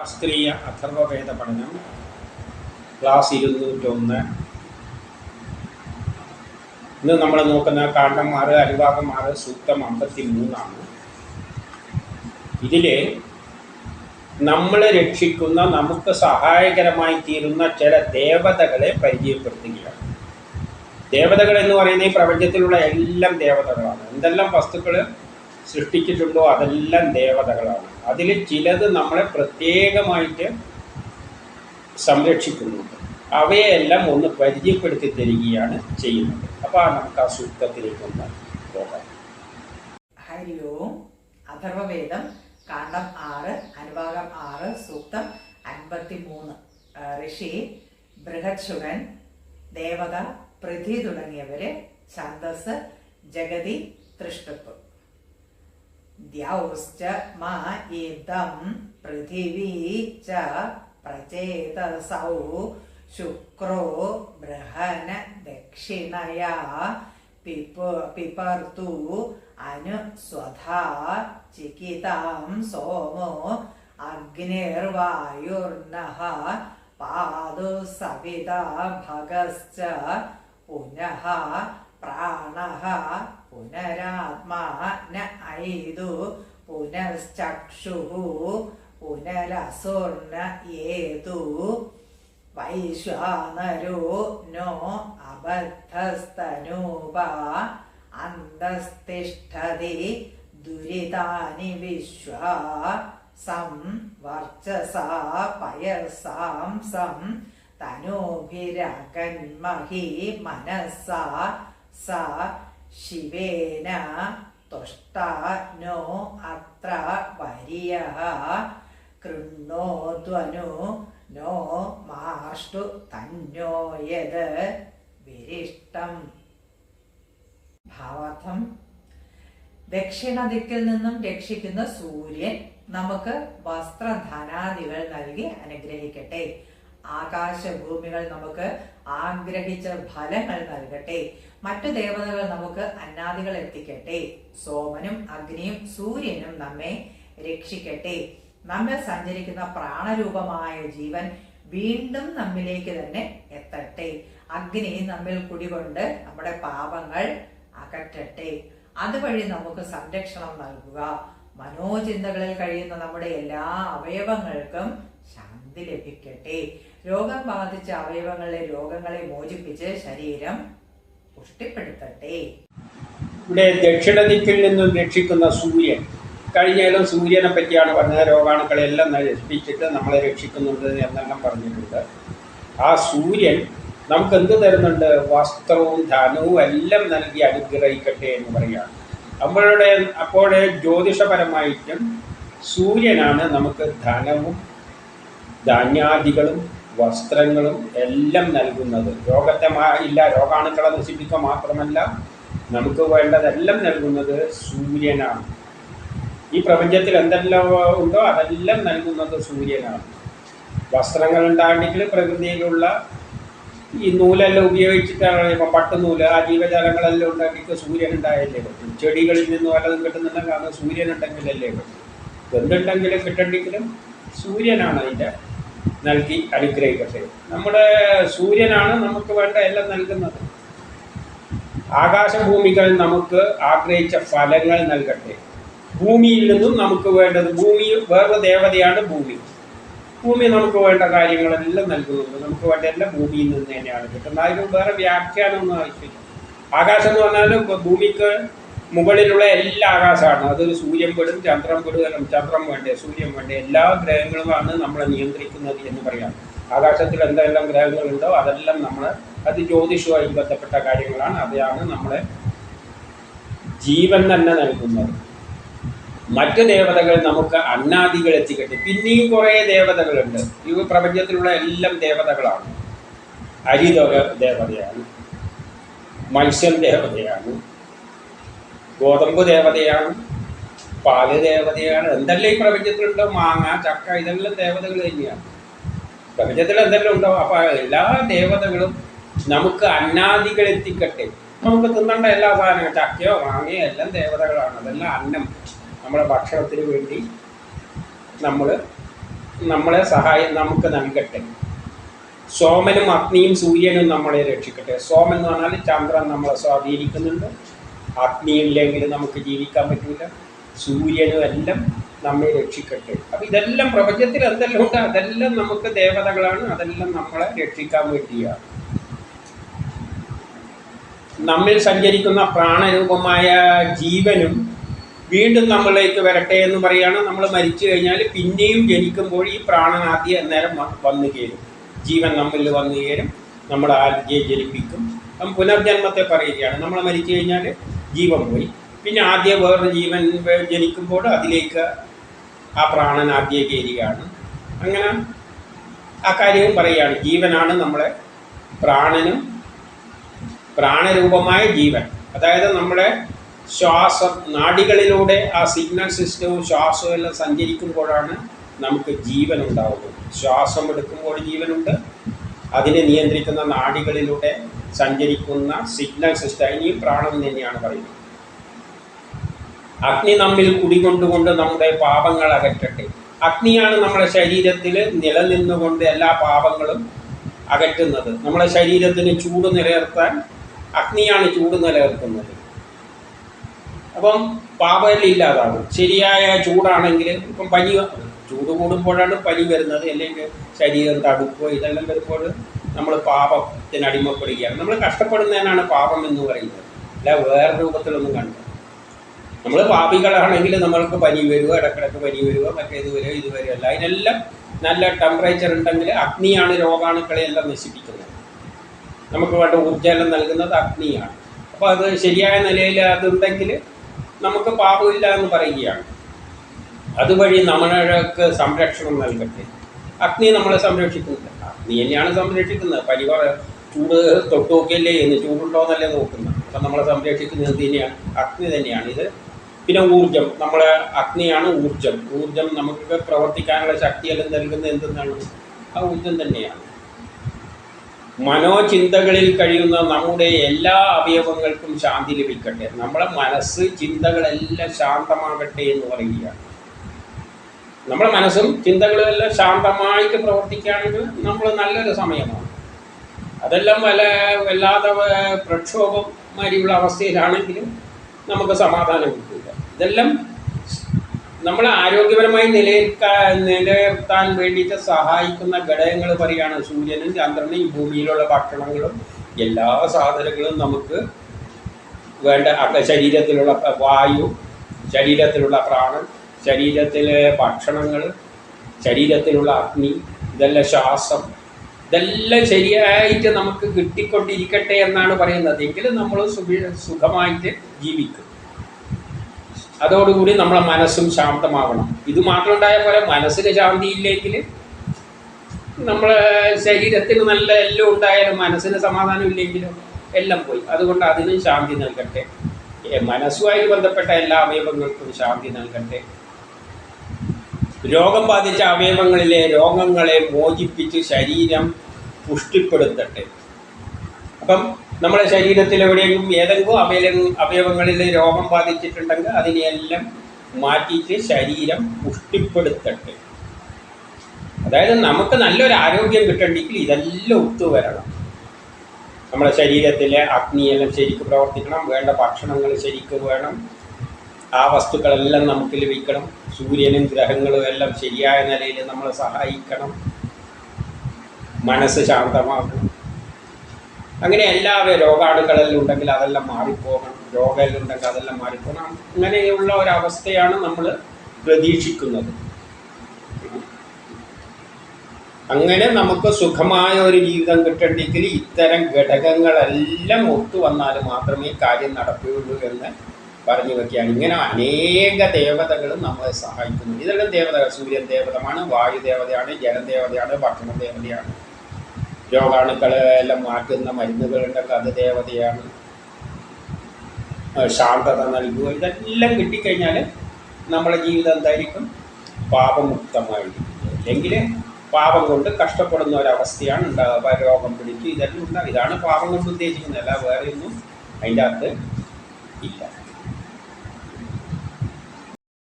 ശാസ്ത്രീയ അഥർവവേദ പഠനം ക്ലാസ് ഇരുന്നൂറ്റൊന്ന്. ഇന്ന് നമ്മൾ നോക്കുന്ന കാണ്ഡം ആറ് അനുഭാഗം ആറ് സൂക്തം അമ്പത്തി മൂന്നാണ് ഇതിലെ നമ്മളെ രക്ഷിക്കുന്ന നമുക്ക് സഹായകരമായി തീരുന്ന ചില ദേവതകളെ പരിചയപ്പെടുത്തുകയാണ്. ദേവതകൾ എന്ന് പറയുന്നത് ഈ പ്രപഞ്ചത്തിലുള്ള എല്ലാം ദേവതകളാണ്. എന്തെല്ലാം വസ്തുക്കൾ സൃഷ്ടിച്ചിട്ടുണ്ടോ അതെല്ലാം ദേവതകളാണ്. അതിൽ ചിലത് നമ്മളെ പ്രത്യേകമായിട്ട് സംരക്ഷിക്കുന്നുണ്ട് അവയെല്ലാം ഒന്ന് പരിചയപ്പെടുത്തി തരികയാണ് ചെയ്യുന്നത്. അപ്പോൾ നമുക്ക് ആ സൂക്തത്തിലേക്ക് ഒന്ന് പോകാം. ഹരി ഓം. അഥർവവേദം കാണ്ഡം ആറ് അനുഭാഗം ആറ് സൂക്തം അൻപത്തി മൂന്ന് ഋഷി ബൃഹത്സുരൻ ദേവത പൃഥ്വി തുടങ്ങിയവര് ഛന്ദസ് ജഗതി തൃഷ്ടത്വം മാ ഇദം പൃഥിവീ ച പ്രചേതസൗ ശുക്രോ ബൃഹന ദക്ഷിണയാ പിപ പിപർതു അനു സ്വധാ ചികിതാം സോമോ അഗ്നിർവായുർനഃ പാതു സവിതാ ഭഗശ്ച പുനഃ പ്രാണഃ പുനരാത്മാ ന ഐതു പുനശ്ചക്ഷുഃ പുനരസുർണ ഏതു വൈശ്വാനരോ നോ അബദ്ധസ്തനൂപ അന്തസ്തിഷ്ഠതി ദുരിതാനി വിശ്വ സം വർച്ചസാ പയസാം സം തനൂഭിരകന്മഹി മനസ്സാ സ ശിവേന തുഷ്ടാ നോ അത്ര വരിയ. കൃണ്ണോദ്വനു നോ മാഷ്ടു തന്നോ വിരിഷ്ടം. ഭാവാർത്ഥം. ദക്ഷിണദിക്കിൽ നിന്നും രക്ഷിക്കുന്ന സൂര്യൻ നമുക്ക് വസ്ത്രധനാദികൾ നൽകി അനുഗ്രഹിക്കട്ടെ. ആകാശഭൂമികൾ നമുക്ക് ആഗ്രഹിച്ച ഫലങ്ങൾ നൽകട്ടെ. മറ്റു ദേവതകൾ നമുക്ക് അന്നാദികൾ എത്തിക്കട്ടെ. സോമനും അഗ്നിയും സൂര്യനും നമ്മെ രക്ഷിക്കട്ടെ. നമ്മൾ സഞ്ചരിക്കുന്ന പ്രാണരൂപമായ ജീവൻ വീണ്ടും നമ്മിലേക്ക് തന്നെ എത്തട്ടെ. അഗ്നി നമ്മിൽ കുടികൊണ്ട് നമ്മുടെ പാപങ്ങൾ അകറ്റട്ടെ. അതുവഴി നമുക്ക് സംരക്ഷണം നൽകുക. മനോചിന്തകളിൽ കഴിയുന്ന നമ്മുടെ എല്ലാ അവയവങ്ങൾക്കും ശാന്തി ലഭിക്കട്ടെ. രോഗം ബാധിച്ച അവയവങ്ങളിലെ രോഗങ്ങളെ മോചിപ്പിച്ച് ശരീരം പുഷ്ടിപ്പെടുത്തട്ടെ. ഇവിടെ ദക്ഷിണ ദിക്കിൽ നിന്നും രക്ഷിക്കുന്ന സൂര്യൻ. കഴിഞ്ഞാലും സൂര്യനെ പറ്റിയാണ് പറഞ്ഞത്. രോഗാണുക്കളെല്ലാം നശിപ്പിച്ചിട്ട് നമ്മളെ രക്ഷിക്കുന്നുണ്ട് എന്നെല്ലാം പറഞ്ഞിട്ടുണ്ട്. ആ സൂര്യൻ നമുക്ക് എന്ത് തരുന്നുണ്ട്? വസ്ത്രവും ധനവും എല്ലാം നൽകി അനുഗ്രഹിക്കട്ടെ എന്ന് പറയുകയാണ്. നമ്മളുടെ അപ്പോൾ ജ്യോതിഷപരമായിട്ടും സൂര്യനാണ് നമുക്ക് ധനവും ധാന്യാദികളും വസ്ത്രങ്ങളും എല്ലാം നൽകുന്നത്. രോഗത്തെ ഇല്ല രോഗാണുക്കളെ നശിപ്പിക്കുക മാത്രമല്ല നമുക്ക് വേണ്ടതെല്ലാം നൽകുന്നത് സൂര്യനാണ്. ഈ പ്രപഞ്ചത്തിൽ എന്തെല്ലാം ഉണ്ടോ അതെല്ലാം നൽകുന്നത് സൂര്യനാണ്. വസ്ത്രങ്ങൾ ഉണ്ടാകണമെങ്കിൽ പ്രകൃതിയിലുള്ള ഈ നൂലെല്ലാം ഉപയോഗിച്ചിട്ടാണ് ഇപ്പം പട്ടുനൂൽ ആ ജീവജാലങ്ങളെല്ലാം ഉണ്ടാക്കിയിട്ട് സൂര്യൻ ഉണ്ടായല്ലേ പറ്റും. ചെടികളിൽ നിന്ന് വല്ലതും കിട്ടുന്നുണ്ടെങ്കിൽ അത് സൂര്യൻ ഉണ്ടെങ്കിലല്ലേ പറ്റും. എന്തുണ്ടെങ്കിലും കിട്ടണ്ടെങ്കിലും സൂര്യനാണ് അതിന്റെ നൽകി അനുഗ്രഹിക്കട്ടെ. നമ്മുടെ സൂര്യനാണ് നമുക്ക് വേണ്ട എല്ലാം നൽകുന്നത്. ആകാശഭൂമികൾ നമുക്ക് ആഗ്രഹിച്ച ഫലങ്ങൾ നൽകട്ടെ. ഭൂമിയിൽ നിന്നും നമുക്ക് വേണ്ടത് ഭൂമി വേറെ ദേവതയാണ് ഭൂമി. ഭൂമി നമുക്ക് വേണ്ട കാര്യങ്ങളെല്ലാം നൽകുന്നുണ്ട്. നമുക്ക് വേണ്ട എല്ലാം ഭൂമിയിൽ നിന്ന് തന്നെയാണ് കിട്ടുന്നത്. അതിന് വേറെ വ്യാഖ്യാനമൊന്നും ആവശ്യമില്ല. ആകാശം എന്ന് പറഞ്ഞാൽ ഭൂമിക്ക് മുകളിലുള്ള എല്ലാ ആകാശമാണ്. അത് സൂര്യൻ പെടും ചന്ദ്രൻ പെടും ചന്ദ്രം വേണ്ടേ സൂര്യൻ വേണ്ടേ. എല്ലാ ഗ്രഹങ്ങളുമാണ് നമ്മളെ നിയന്ത്രിക്കുന്നത് എന്ന് പറയാം. ആകാശത്തിൽ എന്തെല്ലാം ഗ്രഹങ്ങളുണ്ടോ അതെല്ലാം നമ്മൾ അത് ജ്യോതിഷവുമായി ബന്ധപ്പെട്ട കാര്യങ്ങളാണ്. അതാണ് നമ്മളെ ജീവൻ തന്നെ നൽകുന്നത്. മറ്റ് ദേവതകൾ നമുക്ക് അന്നാദികൾ എത്തിക്കട്ടെ. പിന്നെയും കുറേ ദേവതകളുണ്ട്. ഈ പ്രപഞ്ചത്തിലുള്ള എല്ലാം ദേവതകളാണ്. അരി ദേവ- ദേവതയാണ് മത്സ്യം ദേവതയാണ് ഗോതമ്പ് ദേവതയാണ് പാൽ ദേവതയാണ് എന്തെല്ലാം ഈ പ്രപഞ്ചത്തിലുണ്ടോ? മാങ്ങ ചക്ക ഇതെല്ലാം ദേവതകൾ തന്നെയാണ്. പ്രപഞ്ചത്തിൽ എന്തെല്ലാം ഉണ്ടോ? അപ്പൊ എല്ലാ ദേവതകളും നമുക്ക് അന്നാദികൾ എത്തിക്കട്ടെ. നമുക്ക് തിന്നേണ്ട എല്ലാ സാധനങ്ങളും ചക്കയോ മാങ്ങയോ എല്ലാം ദേവതകളാണ്. അതെല്ലാം അന്നം നമ്മുടെ ഭക്ഷണത്തിന് വേണ്ടി നമ്മൾ നമ്മളെ സഹായം നമുക്ക് നൽകട്ടെ. സോമനും അഗ്നിയും സൂര്യനും നമ്മളെ രക്ഷിക്കട്ടെ. സോമൻ എന്ന് പറഞ്ഞാൽ ചന്ദ്രൻ നമ്മളെ സ്വാധീനിക്കുന്നുണ്ട്. അഗ്നിയില്ലെങ്കിൽ നമുക്ക് ജീവിക്കാൻ പറ്റില്ല സൂര്യനും എല്ലാം നമ്മെ രക്ഷിക്കട്ടെ. അപ്പം ഇതെല്ലാം പ്രപഞ്ചത്തിൽ എന്തെല്ലാം ഉണ്ട്? അതെല്ലാം നമുക്ക് ദേവതകളാണ്. അതെല്ലാം നമ്മളെ രക്ഷിക്കാൻ വേണ്ടിയാണ്. നമ്മിൽ സഞ്ചരിക്കുന്ന പ്രാണരൂപമായ ജീവനും വീണ്ടും നമ്മളിലേക്ക് വരട്ടെ എന്ന് പറയാണ്. നമ്മൾ മരിച്ചു കഴിഞ്ഞാൽ പിന്നെയും ജനിക്കുമ്പോൾ ഈ പ്രാണനാദ്യ നേരം വന്നു ചേരും. ജീവൻ നമ്മിൽ വന്നു ചേരും. നമ്മൾ ആദ്യം ജനിപ്പിക്കും. പുനർജന്മത്തെ പറയുകയാണ്. നമ്മൾ മരിച്ചു കഴിഞ്ഞാൽ ജീവൻ പോയി. പിന്നെ ആദ്യം വേറൊരു ജീവൻ ജനിക്കുമ്പോൾ അതിലേക്ക് ആ പ്രാണൻ ആദ്യം കയറുകയാണ്. അങ്ങനെ ആ കാര്യവും പറയുകയാണ്. ജീവനാണ് നമ്മളെ പ്രാണനും പ്രാണരൂപമായ ജീവൻ. അതായത് നമ്മുടെ ശ്വാസം നാടികളിലൂടെ ആ സിഗ്നൽ സിസ്റ്റവും ശ്വാസവും എല്ലാം സഞ്ചരിക്കുമ്പോഴാണ് നമുക്ക് ജീവൻ ഉണ്ടാവുന്നത്. ശ്വാസം എടുക്കുമ്പോൾ ജീവനുണ്ട് അതിനെ നിയന്ത്രിക്കുന്ന നാടികളിലൂടെ സഞ്ചരിക്കുന്ന സിഗ്നൽ സിസ്റ്റം ഈ പ്രാണം തന്നെയാണ് പറയുന്നത്. അഗ്നി നമ്മിൽ കുടികൊണ്ടുകൊണ്ട് നമ്മുടെ പാപങ്ങൾ അകറ്റട്ടെ. അഗ്നിയാണ് നമ്മുടെ ശരീരത്തിൽ നിലനിന്നുകൊണ്ട് എല്ലാ പാപങ്ങളും അകറ്റുന്നത്. നമ്മുടെ ശരീരത്തിന് ചൂട് നിലനിർത്താൻ അഗ്നിയാണ് ചൂട് നിലനിർത്തുന്നത്. അപ്പം പാപമെല്ലാം ഇല്ലാതാകും. ശരിയായ ചൂടാണെങ്കിൽ ഇപ്പം പനി ചൂട് കൂടുമ്പോഴാണ് പനി വരുന്നത്. അല്ലെങ്കിൽ ശരീരം തടുപ്പോ ഇതെല്ലാം വരുമ്പോൾ നമ്മൾ പാപത്തിന് അടിമപ്പെടുകയാണ്. നമ്മൾ കഷ്ടപ്പെടുന്നതിനാണ് പാപം എന്ന് പറയുന്നത്. അല്ല വേറെ രൂപത്തിലൊന്നും കണ്ടത് നമ്മൾ പാപികളാണെങ്കിൽ നമ്മൾക്ക് പനി വരുവോ ഇടക്കിടക്ക് പനി വരിക മറ്റേത് വരിക ഇത് വരിക അല്ല. അതിനെല്ലാം നല്ല ടെമ്പറേച്ചർ ഉണ്ടെങ്കിൽ അഗ്നിയാണ് രോഗാണുക്കളെ എല്ലാം നശിപ്പിക്കുന്നത്. നമുക്ക് വേണ്ട ഊർജം നൽകുന്നത് അഗ്നിയാണ്. അപ്പോൾ അത് ശരിയായ നിലയിൽ അതുണ്ടെങ്കിൽ നമുക്ക് പാപമില്ല എന്ന് പറയുകയാണ്. അതുവഴി നമ്മൾക്ക് സംരക്ഷണം നൽകട്ടെ. അഗ്നി നമ്മളെ സംരക്ഷിക്കുന്നില്ല. അഗ്നി തന്നെയാണ് സംരക്ഷിക്കുന്നത്. പരിവാർ ചൂട് തൊട്ട് നോക്കിയല്ലേ? എന്ന് ചൂടുണ്ടോയെന്നല്ലേ നോക്കുന്നത്. അപ്പം നമ്മളെ സംരക്ഷിക്കുന്നത് തന്നെയാണ് അഗ്നി തന്നെയാണ് ഇത്. പിന്നെ ഊർജം നമ്മളെ അഗ്നിയാണ് ഊർജം ഊർജം നമുക്ക് പ്രവർത്തിക്കാനുള്ള ശക്തിയെല്ലാം നൽകുന്നത് എന്തെന്നാണ്? ആ ഊർജം തന്നെയാണ്. മനോചിന്തകളിൽ കഴിയുന്ന നമ്മുടെ എല്ലാ അവയവങ്ങൾക്കും ശാന്തി ലഭിക്കട്ടെ. നമ്മളെ മനസ്സ് ചിന്തകളെല്ലാം ശാന്തമാകട്ടെ എന്ന് പറയുകയാണ്. നമ്മുടെ മനസ്സും ചിന്തകളും എല്ലാം ശാന്തമായിട്ട് പ്രവർത്തിക്കുകയാണെങ്കിൽ നമ്മൾ നല്ലൊരു സമയമാണ്. അതെല്ലാം വല്ല വല്ലാതെ പ്രക്ഷോഭം മാതിരിയുള്ള അവസ്ഥയിലാണെങ്കിലും നമുക്ക് സമാധാനം കിട്ടില്ല ഇതെല്ലാം നമ്മൾ ആരോഗ്യപരമായി നിലനിൽക്കാൻ നിലനിർത്താൻ വേണ്ടിയിട്ട് സഹായിക്കുന്ന ഘടകങ്ങൾ പറയുകയാണ് സൂര്യനും ചന്ദ്രനും ഭൂമിയിലുള്ള ഭക്ഷണങ്ങളും എല്ലാ സാധനങ്ങളും നമുക്ക് വേണ്ട ശരീരത്തിലുള്ള വായു ശരീരത്തിലുള്ള പ്രാണൻ ശരീരത്തിലെ ഭക്ഷണങ്ങൾ ശരീരത്തിലുള്ള അഗ്നി ഇതെല്ലാം ശ്വാസം ഇതെല്ലാം ശരിയായിട്ട് നമുക്ക് കിട്ടിക്കൊണ്ടിരിക്കട്ടെ എന്നാണ് പറയുന്നത്. എങ്കിലും നമ്മൾ സുഖ- സുഖമായിട്ട് ജീവിക്കും. അതോടുകൂടി നമ്മളെ മനസ്സും ശാന്തമാവണം. ഇത് മാത്രം ഉണ്ടായ പോലെ മനസ്സിന് ശാന്തിയില്ലെങ്കിൽ നമ്മളെ ശരീരത്തിന് നല്ല എല്ലാം ഉണ്ടായാലും മനസ്സിന് സമാധാനം ഇല്ലെങ്കിലും എല്ലാം പോയി. അതുകൊണ്ട് അതിനും ശാന്തി നൽകട്ടെ. മനസ്സുമായി ബന്ധപ്പെട്ട എല്ലാ അവയവങ്ങൾക്കും ശാന്തി നൽകട്ടെ. രോഗം ബാധിച്ച അവയവങ്ങളിലെ രോഗങ്ങളെ മോചിപ്പിച്ച് ശരീരം പുഷ്ടിപ്പെടുത്തട്ടെ. അപ്പം നമ്മുടെ ശരീരത്തിൽ എവിടെയെങ്കിലും ഏതെങ്കിലും അവയ അവയവങ്ങളിൽ രോഗം ബാധിച്ചിട്ടുണ്ടെങ്കിൽ അതിനെയെല്ലാം മാറ്റിയിട്ട് ശരീരം പുഷ്ടിപ്പെടുത്തട്ടെ. അതായത് നമുക്ക് നല്ലൊരു ആരോഗ്യം കിട്ടണമെങ്കിൽ ഇതെല്ലാം ഒത്തുവരണം. നമ്മുടെ ശരീരത്തിലെ അഗ്നിയെല്ലാം ശരിക്ക് പ്രവർത്തിക്കണം വേണ്ട ഭക്ഷണങ്ങൾ ശരിക്ക് വേണം ആ വസ്തുക്കളെല്ലാം നമുക്ക് ലഭിക്കണം. സൂര്യനും ഗ്രഹങ്ങളും എല്ലാം ശരിയായ നിലയിൽ നമ്മളെ സഹായിക്കണം. മനസ്സ് ശാന്തമാക്കണം. അങ്ങനെ എല്ലാ രോഗാണുക്കളെല്ലാം ഉണ്ടെങ്കിൽ അതെല്ലാം മാറിപ്പോകണം. രോഗമെല്ലാം ഉണ്ടെങ്കിൽ അതെല്ലാം മാറിപ്പോകണം. അങ്ങനെയുള്ള ഒരവസ്ഥയാണ് നമ്മൾ പ്രതീക്ഷിക്കുന്നത്. അങ്ങനെ നമുക്ക് സുഖമായ ഒരു ജീവിതം കിട്ടണമെങ്കിൽ ഇത്തരം ഘടകങ്ങളെല്ലാം ഒത്തു വന്നാൽ മാത്രമേ കാര്യം നടക്കുകയുള്ളൂ എന്ന് പറഞ്ഞു വെക്കുകയാണ്. ഇങ്ങനെ അനേക ദേവതകളും നമ്മളെ സഹായിക്കുന്നു. ഇതെല്ലാം ദേവതകൾ സൂര്യൻ ദേവതമാണ് വായു ദേവതയാണ് ജലം ദേവതയാണ് ഭക്ഷണ ദേവതയാണ്. രോഗാണുക്കളെ എല്ലാം മാറ്റുന്ന മരുന്നുകളുടെ അത് ദേവതയാണ്. ശാന്തത നൽകുക. ഇതെല്ലാം കിട്ടിക്കഴിഞ്ഞാൽ നമ്മുടെ ജീവിതം എന്തായിരിക്കും? പാപമുക്തമായിരിക്കും. അല്ലെങ്കിൽ പാപം കൊണ്ട് കഷ്ടപ്പെടുന്ന ഒരവസ്ഥയാണ് ഉണ്ടാകുക രോഗം പിടിച്ച് ഇതെല്ലാം ഉണ്ടാകും ഇതാണ് പാപം കൊണ്ട് ഉദ്ദേശിക്കുന്നത്. അല്ല വേറെ ഒന്നും അതിന്റെ അകത്ത് ഇല്ല.